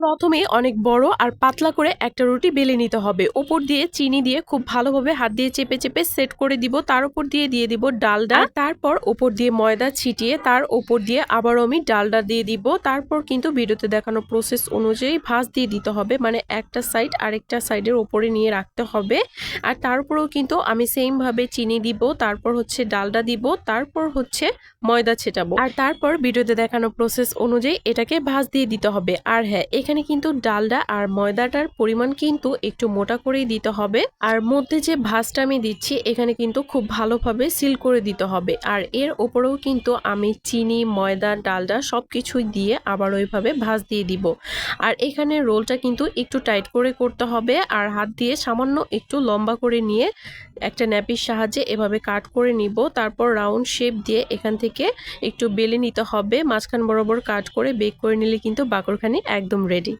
প্রথমে অনেক বড় আর পাতলা করে একটা রুটি বেলে নিতে হবে। উপর দিয়ে চিনি দিয়ে খুব ভালোভাবে হাত দিয়ে চেপে চেপে সেট করে দিব। তার উপর দিয়ে দিয়ে দিব ডালডা। তারপর ওপর দিয়ে ময়দা ছিটিয়ে তার উপর দিয়ে আবারও আমি ডালডা দিয়ে দিব। তারপর কিন্তু ভিডিওতে দেখানো প্রসেস অনুযায়ী ভাঁজ দিয়ে দিতে হবে। মানে একটা সাইড আরেকটা সাইডের ওপরে নিয়ে রাখতে হবে। আর তার উপরেও কিন্তু আমি সেম ভাবে চিনি দিব। তারপর হচ্ছে ডালডা দিব। তারপর হচ্ছে ময়দা ছেটাবো। আর তারপর ভিডিওতে দেখানো প্রসেস অনুযায়ী এটাকে ভাঁজ দিয়ে দিতে হবে। আর হ্যাঁ এখানে কিন্তু ডালডা আর ময়দাটার পরিমাণ কিন্তু একটু মোটা করেই দিতে হবে। আর মধ্যে যে ভাজটা আমি দিচ্ছি, এখানে কিন্তু খুব ভালোভাবে সিল করে দিতে হবে। আর এর ওপরেও কিন্তু আমি চিনি, ময়দা, ডালডা সব কিছুই দিয়ে আবার ওইভাবে ভাঁজ দিয়ে দিব। আর এখানে রোলটা কিন্তু একটু টাইট করে করতে হবে আর হাত দিয়ে সামান্য একটু লম্বা করে নিয়ে একটা ন্যাপির সাহায্যে এভাবে কাট করে নিব। তারপর রাউন্ড শেপ দিয়ে এখান থেকে একটু বেলে নিতে হবে। মাঝখান বরাবর কাট করে বেক করে নিলে কিন্তু বাকরখানি একদম রেডি